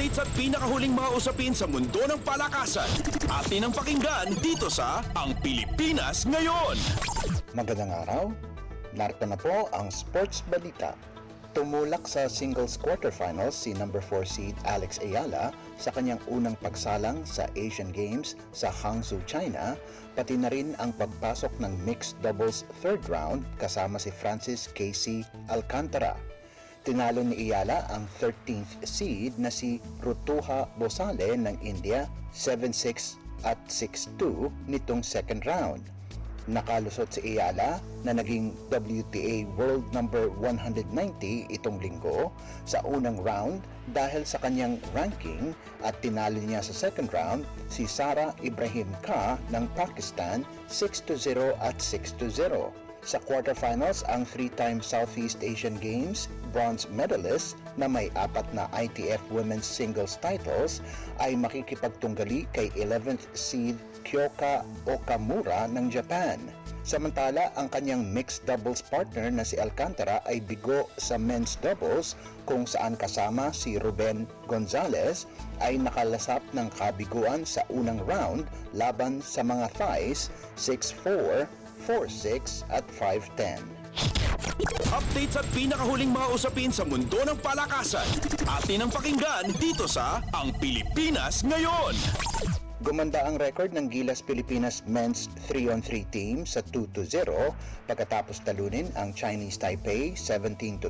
Updates at pinakahuling mga usapin sa mundo ng palakasan. Atin ang pakinggan dito sa Ang Pilipinas Ngayon. Magandang araw. Narito na po ang Sports Balita. Tumulak sa singles quarterfinals si number 4 seed Alex Ayala sa kanyang unang pagsalang sa Asian Games sa Hangzhou, China, pati na rin ang pagpasok ng mixed doubles third round kasama si Francis Casey Alcantara. Tinalo ni Ayala ang 13th seed na si Rutuha Bosale ng India 7-6 at 6-2 nitong second round. Nakalusot si Ayala na naging WTA World number 190 itong linggo sa unang round dahil sa kanyang ranking at tinalo niya sa second round si Sara Ibrahim Ka ng Pakistan 6-0 at 6-0. Sa quarterfinals, ang three-time Southeast Asian Games bronze medalist na may apat na ITF Women's Singles titles ay makikipagtunggali kay 11th seed Kyoka Okamura ng Japan. Samantala, ang kanyang mixed doubles partner na si Alcantara ay bigo sa men's doubles kung saan kasama si Ruben Gonzalez ay nakalasap ng kabiguan sa unang round laban sa mga thighs 6-4, 4-6 at 5-10. Updates at pinakahuling mga usapin sa mundo ng palakasan. Atin ang pakinggan dito sa Ang Pilipinas Ngayon. Gumanda ang record ng Gilas Pilipinas men's 3-on-3 team sa 2-0 pagkatapos talunin ang Chinese Taipei 17-12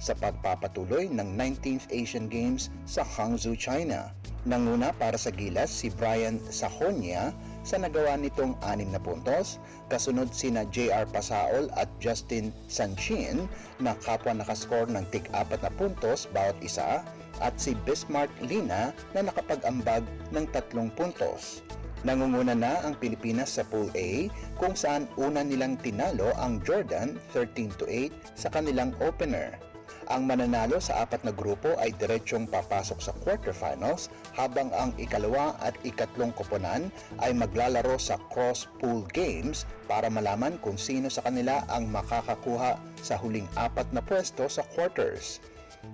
sa pagpapatuloy ng 19th Asian Games sa Hangzhou, China. Nanguna para sa Gilas si Brian Sahonia sa nagawa nitong 6 na puntos, kasunod sina JR Pasaol at Justin Sanchin na kapwa nakascore ng tig-4 na puntos bawat isa at si Bismarck Lina na nakapag-ambag ng tatlong puntos. Nangunguna na ang Pilipinas sa Pool A kung saan una nilang tinalo ang Jordan 13-8 sa kanilang opener. Ang mananalo sa apat na grupo ay diretsyong papasok sa quarterfinals habang ang ikalawa at ikatlong koponan ay maglalaro sa cross-pool games para malaman kung sino sa kanila ang makakakuha sa huling apat na pwesto sa quarters.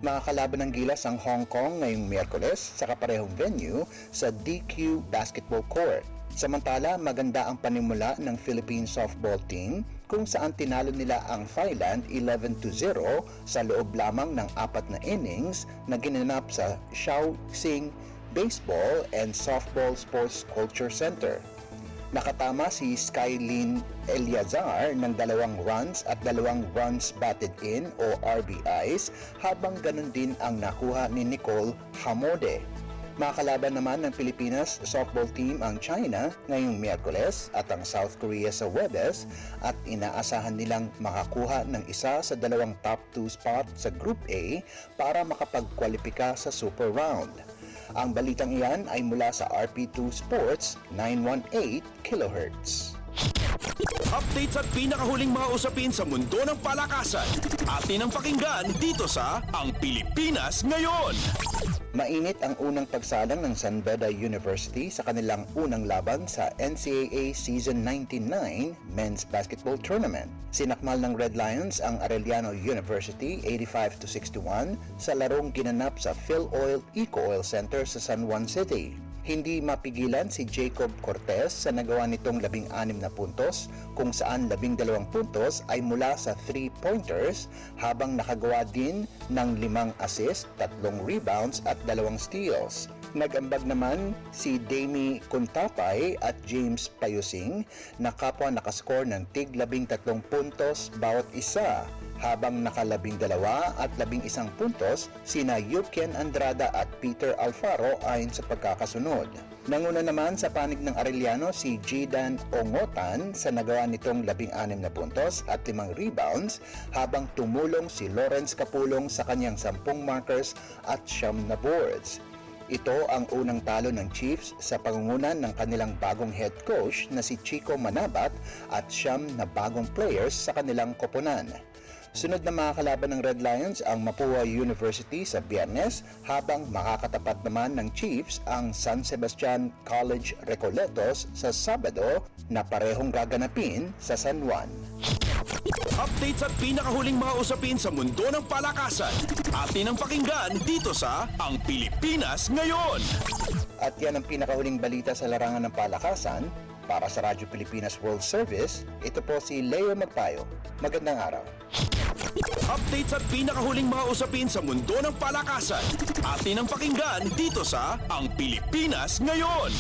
Makakalaban ng gilas ang Hong Kong ngayong Miyerkules sa kaparehong venue sa DQ Basketball Court. Samantala, maganda ang panimula ng Philippine softball team kung saan tinalo nila ang Thailand 11-0 sa loob lamang ng apat na innings na ginanap sa Shaoxing Baseball and Softball Sports Culture Center. Nakatama si Skylin Eliazar ng dalawang runs at dalawang runs batted in o RBIs habang ganun din ang nakuha ni Nicole Hamode. Makakalaban naman ng Pilipinas softball team ang China ngayong Miyerkules at ang South Korea sa Webes at inaasahan nilang makakuha ng isa sa dalawang top 2 spot sa Group A para makapagkwalipika sa Super Round. Ang balitang iyan ay mula sa RP2 Sports 918 kHz. Updates at pinakahuling mga usapin sa mundo ng palakasan. Atin ang pakinggan dito sa Ang Pilipinas Ngayon. Mainit ang unang pagsalang ng San Beda University sa kanilang unang laban sa NCAA Season 99 Men's Basketball Tournament. Sinakmal ng Red Lions ang Arellano University 85-61 sa larong ginanap sa Phil Oil Eco Oil Center sa San Juan City. Hindi mapigilan si Jacob Cortez sa nagawa nitong 16 na puntos kung saan 12 puntos ay mula sa 3-pointers habang nakagawa din ng 5 assist, 3 rebounds at 2 steals. Nag-ambag naman si Dami Kuntapay at James Payusing na kapwa nakascore ng tig 13 puntos bawat isa habang nakalabing dalawa at labing isang puntos sina Yukian Andrada at Peter Alfaro ayon sa pagkakasunod. Nanguna naman sa panig ng Arellano si Jidan Ongotan sa nagawa nitong labing anim na puntos at limang rebounds habang tumulong si Lawrence Kapulong sa kanyang sampung markers at siyam na boards. Ito ang unang talo ng Chiefs sa pangungunan ng kanilang bagong head coach na si Chico Manabat at siyam na bagong players sa kanilang koponan. Sunod na mga kalaban ng Red Lions ang Mapua University sa Biyernes habang makakatapat naman ng Chiefs ang San Sebastian College Recoletos sa Sabado na parehong gaganapin sa San Juan. Updates at pinakahuling mga usapin sa mundo ng palakasan. Atin ang pakinggan dito sa Ang Pilipinas Ngayon. At yan ang pinakahuling balita sa larangan ng palakasan. Para sa Radyo Pilipinas World Service, ito po si Leo Magpayo. Magandang araw. Updates at pinakahuling mga usapin sa mundo ng palakasan. Atin ang pakinggan dito sa Ang Pilipinas Ngayon.